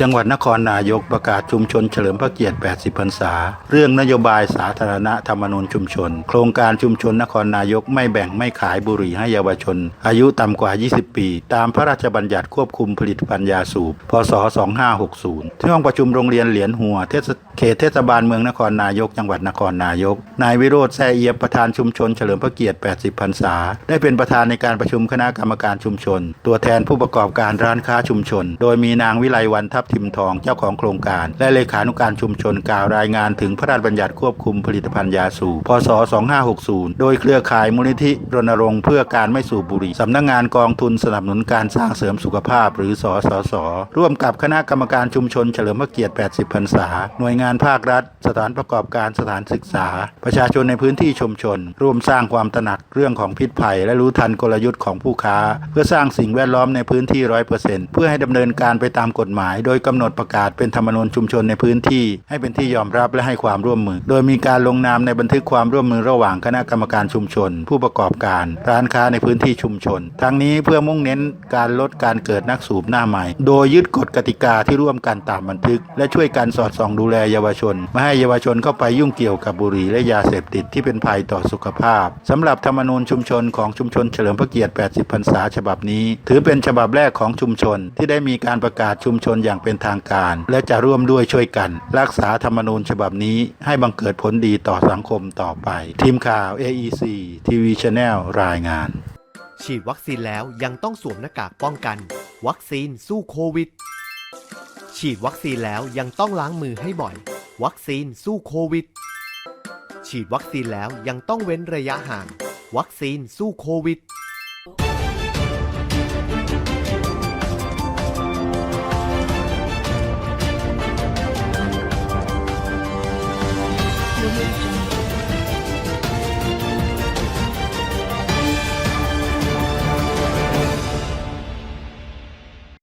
จังหวัดนครนายกประกาศชุมชนเฉลิมพระเกียรติ 80 พรรษา เรื่องนโยบายสาธารณะธรรมนูญชุมชน โครงการชุมชนนครนายกไม่แบ่งไม่ขายบุหรี่ให้เยาวชน อายุต่ำกว่า 20 ปี ตามพระราชบัญญัติควบคุมผลิตภัณฑ์ยาสูบ พศ 2560 ที่ห้องประชุมโรงเรียนเหรียญหัวเทศเขตเทศบาลเมืองนครนายก จังหวัดนครนายก นายวิโรธแซ่เอียบประธานชุมชนเฉลิมพระเกียรติ 80 พรรษา ได้เป็นประธานในการประชุมคณะกรรมการชุมชน ตัวแทนผู้ประกอบการร้านค้าชุมชน โดยมีนางวิไลวันทับทิมทองเจ้าของโครงการ และเลขานุการชุมชนกล่าวรายงานถึงพระราชบัญญัติควบคุมผลิตภัณฑ์ยาสูบพศ 2560 โดยเครือข่ายมูลนิธิรณรงค์เพื่อการไม่สูบบุหรี่สำนักงานกองทุนสนับสนุนการสร้างเสริมสุขภาพ หรือสสส ร่วมกับคณะกรรมการชุมชนเฉลิมพระเกียรติ 80 พรรษา หน่วยงานภาครัฐ สถานประกอบการสถานศึกษา ประชาชนในพื้นที่ชุมชน ร่วมสร้างความตระหนักเรื่องของพิษภัย และรู้ทันกลยุทธ์ของผู้ค้า เพื่อสร้างสิ่งแวดล้อมในพื้นที่ร้อยเปอร์เซ็นต์เพื่อให้ดำเนินการไปตามกฎหมาย โดยกำหนดประกาศเป็นธรรมนูญชุมชนในพื้นที่ ให้เป็นที่ยอมรับและให้ความร่วมมือ โดยมีการลงนามในบันทึกความร่วมมือระหว่างคณะกรรมการชุมชน ผู้ประกอบการ ร้านค้าในพื้นที่ชุมชน ทั้งนี้เพื่อมุ่งเน้นการลดการเกิดนักสูบหน้าใหม่ โดยยึดกฎกติกาที่ร่วมกันตามบันทึก และช่วยกันสอดส่องดูแลเยาวชนไม่ให้เยาวชนเข้าไปยุ่งเกี่ยวกับบุหรี่และยาเสพติดที่เป็นภัยต่อสุขภาพสำหรับธรรมนูญชุมชนของชุมชนเฉลิมพระเกียรติ 80 พรรษาฉบับนี้ ถือเป็นฉบับแรกของชุมชนที่ได้มีการประกาศชุมชนอย่างเป็นทางการ และจะร่วมด้วยช่วยกัน รักษาธรรมนูญฉบับนี้ให้บังเกิดผลดีต่อสังคมต่อไป ทีมข่าว AEC TV Channel รายงาน ฉีดวัคซีนแล้วยังต้องสวมหน้ากากป้องกัน วัคซีนสู้โควิด ฉีดวัคซีนแล้วยังต้องล้างมือให้บ่อย วัคซีนสู้โควิด ฉีดวัคซีนแล้วยังต้องเว้นระยะห่าง วัคซีนสู้โควิด News.